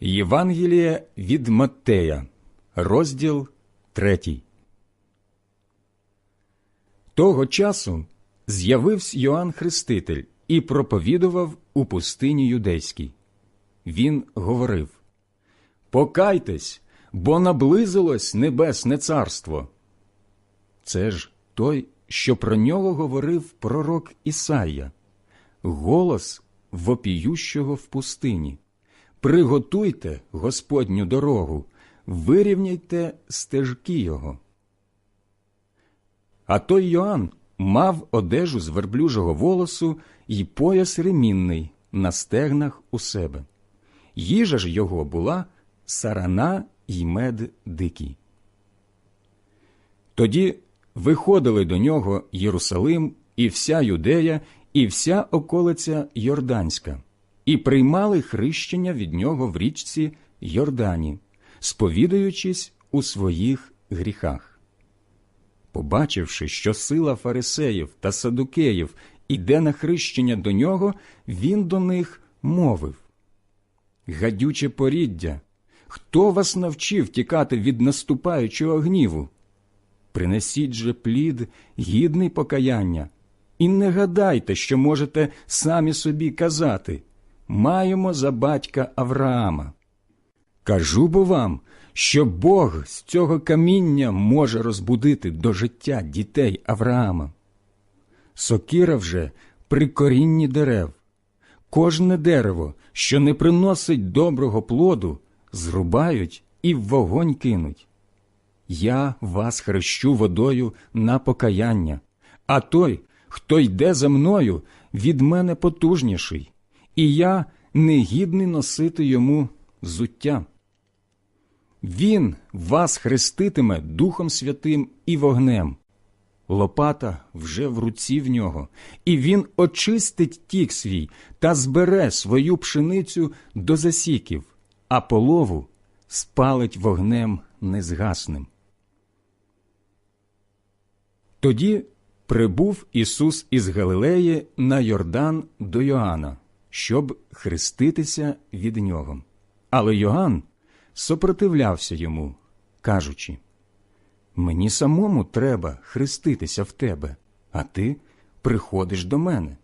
Євангеліє від Маттея, розділ 3. Того часу з'явився Йоанн Хреститель і проповідував у пустині юдейській. Він говорив Покайтесь, бо наблизилось небесне царство. Це ж той, що про нього говорив пророк Ісайя, голос вопіющого в пустині. Приготуйте Господню дорогу, вирівняйте стежки його. А той Йоанн мав одежу з верблюжого волосу і пояс ремінний на стегнах у себе. Їжа ж його була сарана й мед дикий. Тоді виходили до нього Єрусалим і вся Юдея, і вся околиця Йорданська, і приймали хрещення від нього в річці Йордані, сповідаючись у своїх гріхах. Побачивши, що сила фарисеїв та садукеїв іде на хрещення до нього, він до них мовив Гадюче поріддя, хто вас навчив тікати від наступаючого гніву? Принесіть же плід, гідний покаяння, і не гадайте, що можете самі собі казати маємо за батька Авраама. Кажу бо вам, що Бог з цього каміння може розбудити до життя дітей Авраама. Сокира вже при корінні дерев. Кожне дерево, що не приносить доброго плоду, зрубають і в вогонь кинуть. Я вас хрещу водою на покаяння, а той, хто йде за мною, від мене потужніший, і я негідний носити йому зуття. Він вас хреститиме Духом Святим і вогнем. Лопата вже в руці в нього, і він очистить тік свій та збере свою пшеницю до засіків, а полову спалить вогнем незгасним. Тоді прибув Ісус із Галилеї на Йордан до Йоанна, щоб хреститися від нього. Але Йоанн сопротивлявся йому, кажучи Мені самому треба хреститися в тебе, а ти приходиш до мене.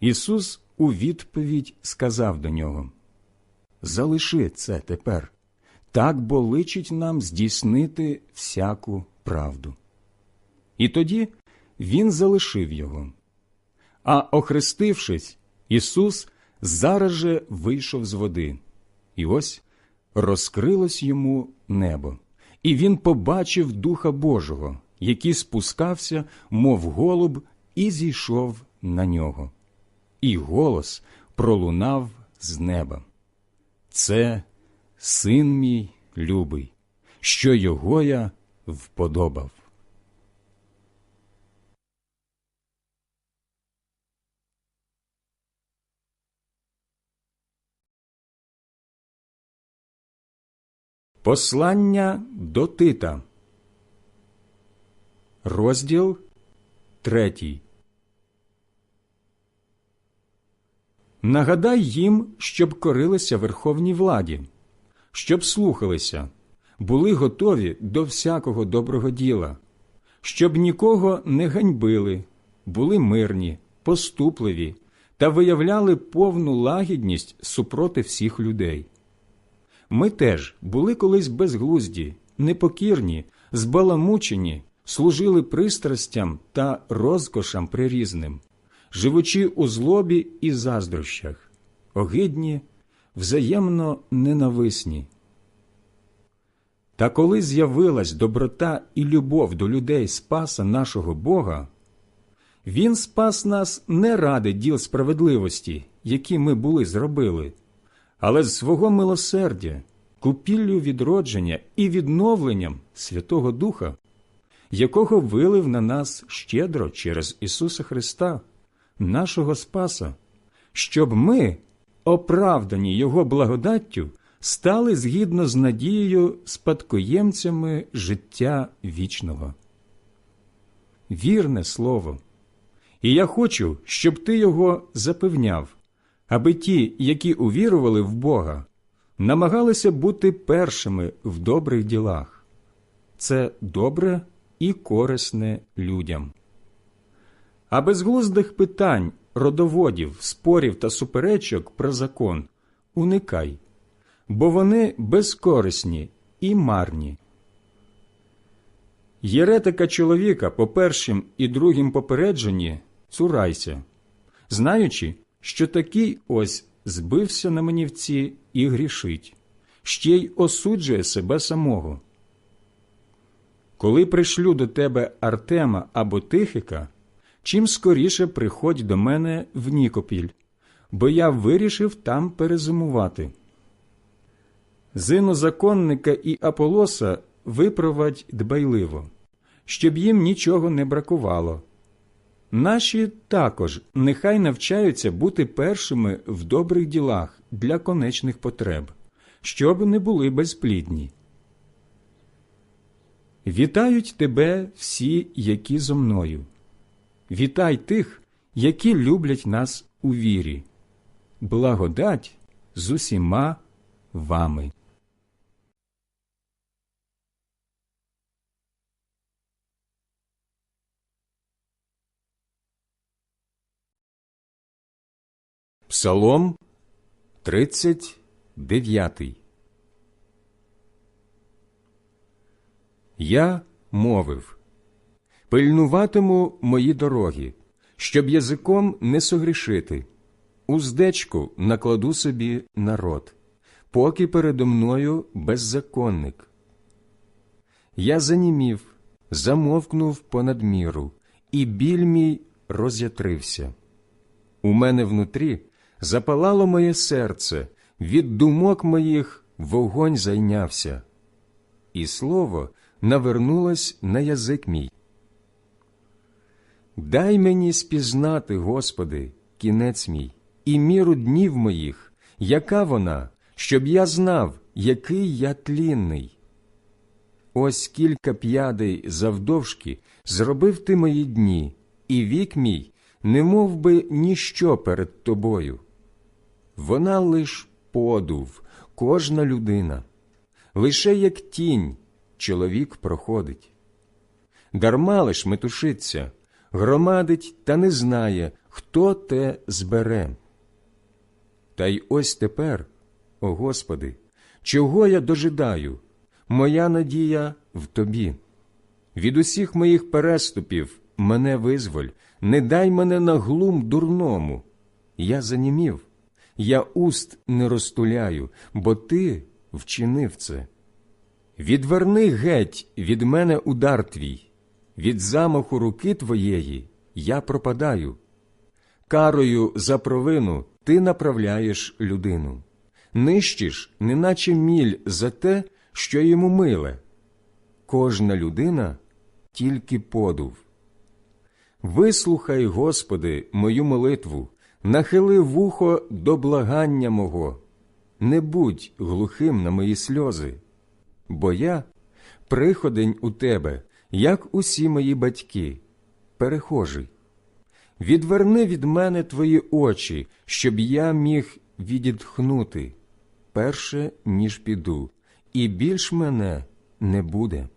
Ісус у відповідь сказав до нього Залиши це тепер, так бо личить нам здійснити всяку правду. І тоді він залишив його. А охрестившись, Ісус зараз же вийшов з води, і ось розкрилось йому небо, і він побачив Духа Божого, який спускався, мов голуб, і зійшов на нього. І голос пролунав з неба. Це син мій любий, що його я вподобав. Послання до Тита, розділ третій. Нагадай їм, щоб корилися верховній владі, щоб слухалися, були готові до всякого доброго діла, щоб нікого не ганьбили, були мирні, поступливі та виявляли повну лагідність супроти всіх людей. Ми теж були колись безглузді, непокірні, збаламучені, служили пристрастям та розкошам прирізним, живучи у злобі і заздрощах, огидні, взаємно ненависні. Та коли з'явилась доброта і любов до людей Спаса нашого Бога, Він спас нас не ради діл справедливості, які ми були зробили але з свого милосердя, купіллю відродження і відновленням Святого Духа, якого вилив на нас щедро через Ісуса Христа, нашого Спаса, щоб ми, оправдані Його благодаттю, стали згідно з надією спадкоємцями життя вічного. Вірне слово, і я хочу, щоб ти його запевняв аби ті, які увірували в Бога, намагалися бути першими в добрих ділах. Це добре і корисне людям. А безглуздих питань, родоводів, спорів та суперечок про закон уникай, бо вони безкорисні і марні. Єретика чоловіка по першим і другим попередженні цурайся, знаючи, що такий ось збився на манівці і грішить, ще й осуджує себе самого. Коли пришлю до тебе Артема або Тихика, чим скоріше приходь до мене в Нікопіль, бо я вирішив там перезимувати. Зину законника і Аполоса випровадь дбайливо, щоб їм нічого не бракувало. Наші також нехай навчаються бути першими в добрих ділах для конечних потреб, щоб не були безплідні. Вітають тебе всі, які зо мною. Вітай тих, які люблять нас у вірі. Благодать з усіма вами. Псалом 39 Я мовив Пильнуватиму мої дороги, щоб язиком не согрішити. Уздечку накладу собі народ, поки передо мною беззаконник. Я занімів, замовкнув понад міру, і біль мій роз'ятрився. У мене внутрі запалало моє серце, від думок моїх вогонь зайнявся, і слово навернулось на язик мій. Дай мені спізнати, Господи, кінець мій, і міру днів моїх, яка вона, щоб я знав, який я тлінний. Ось кілька п'ядей завдовжки зробив ти мої дні, і вік мій не мов би ніщо перед тобою. Вона лиш подув, кожна людина, лише як тінь чоловік проходить. Дарма лиш метушиться, громадить та не знає, хто те збере. Та й ось тепер, о Господи, чого я дожидаю, моя надія в Тобі. Від усіх моїх переступів мене визволь, не дай мене на глум дурному. Я занімів, я уст не розтуляю, бо ти вчинив це. Відверни геть від мене удар твій, від замаху руки твоєї я пропадаю. Карою за провину ти направляєш людину, нищиш, неначе міль за те, що йому миле. Кожна людина тільки подув. Вислухай, Господи, мою молитву, нахили вухо до благання мого, не будь глухим на мої сльози, бо я приходень у тебе, як усі мої батьки, перехожий. Відверни від мене твої очі, щоб я міг відітхнути, перше, ніж піду, і більш мене не буде.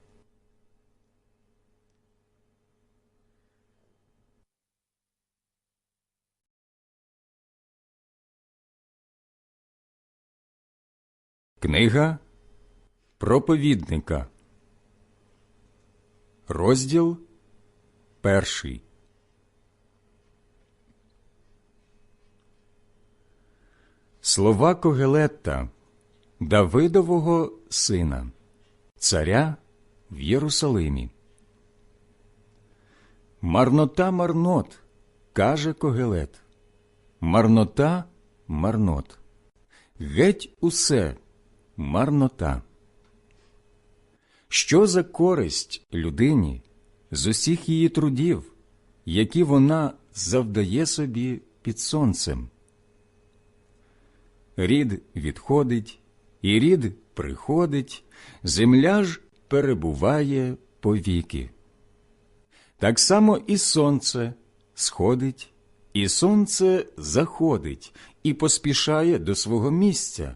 Книга проповідника, розділ перший. Слова Когелетта, Давидового сина, царя в Єрусалимі. Марнота марнот, каже Когелет. Марнота марнот. Геть усе марнота. Що за користь людині з усіх її трудів, які вона завдає собі під сонцем? Рід відходить, і рід приходить, земля ж перебуває повіки. Так само і сонце сходить і сонце заходить і поспішає до свого місця,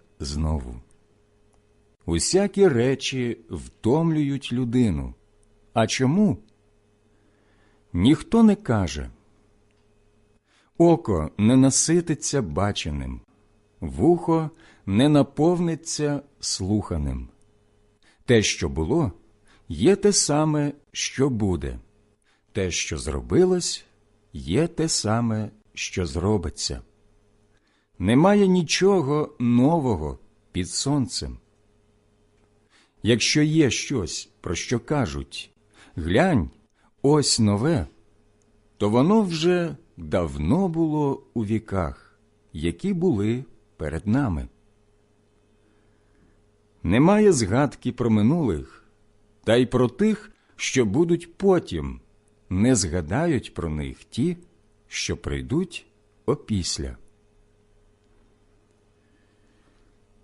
знову. Усякі речі втомлюють людину. А чому? Ніхто не каже. Око не насититься баченим, вухо не наповниться слуханим. Те, що було, є те саме, що буде, те, що зробилось, є те саме, що зробиться. Немає нічого нового під сонцем. Якщо є щось, про що кажуть глянь, ось нове, то воно вже давно було у віках, які були перед нами. Немає згадки про минулих, та й про тих, що будуть потім, не згадають про них ті, що прийдуть опісля.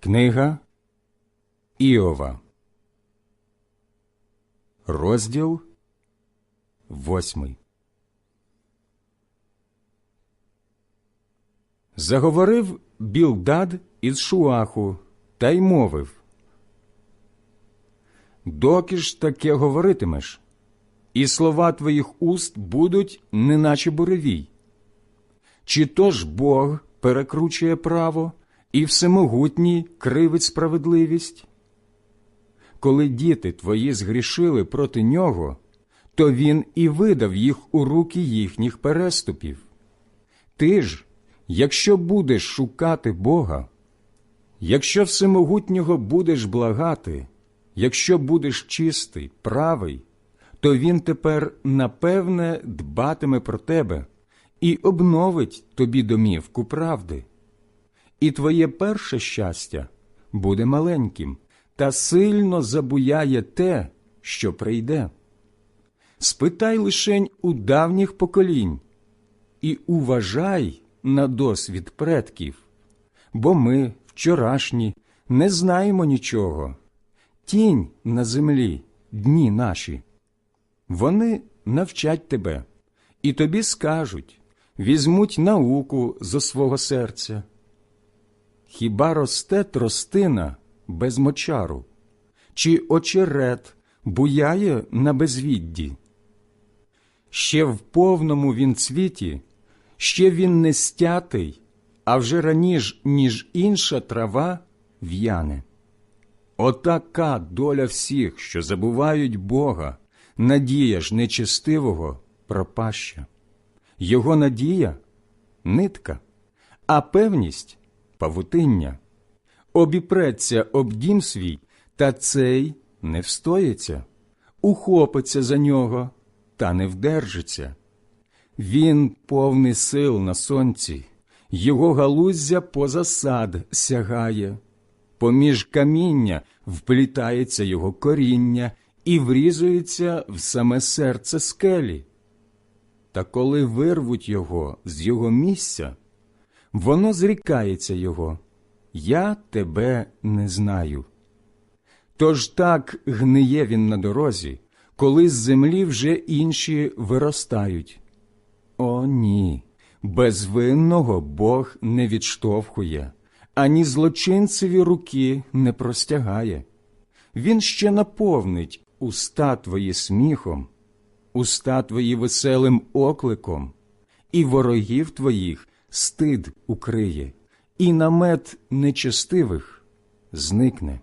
Книга Іова, розділ восьмий. Заговорив Білдад із Шуаху та й мовив Доки ж таке говоритимеш, і слова твоїх уст будуть, неначе буревій. Чи то ж Бог перекручує право, і всемогутній кривить справедливість? Коли діти твої згрішили проти нього, то він і видав їх у руки їхніх переступів. Ти ж, якщо будеш шукати Бога, якщо всемогутнього будеш благати, якщо будеш чистий, правий, то він тепер напевне дбатиме про тебе і обновить тобі домівку правди і твоє перше щастя буде маленьким, та сильно забуяє те, що прийде. Спитай лишень у давніх поколінь і уважай на досвід предків, бо ми, вчорашні, не знаємо нічого. Тінь на землі, дні наші. Вони навчать тебе, і тобі скажуть візьмуть науку зо свого серця. Хіба росте тростина без мочару, чи очерет буяє на безвідді? Ще в повному він цвіті, ще він не стятий, а вже раніш, ніж інша трава в'яне. Отака доля всіх, що забувають Бога, надія ж нечестивого пропаща. Його надія нитка, а певність павутиння. Обіпреться об дім свій, та цей не встоїться, ухопиться за нього, та не вдержиться. Він повний сил на сонці, його галуздя поза сад сягає, поміж каміння вплітається його коріння і врізується в саме серце скелі. Та коли вирвуть його з його місця, воно зрікається його. Я тебе не знаю. Тож так гниє він на дорозі, коли з землі вже інші виростають. О, ні, безвинного Бог не відштовхує, ані злочинцеві руки не простягає. Він ще наповнить уста твої сміхом, уста твої веселим окликом, і ворогів твоїх стид укриє, і намет нечестивих зникне.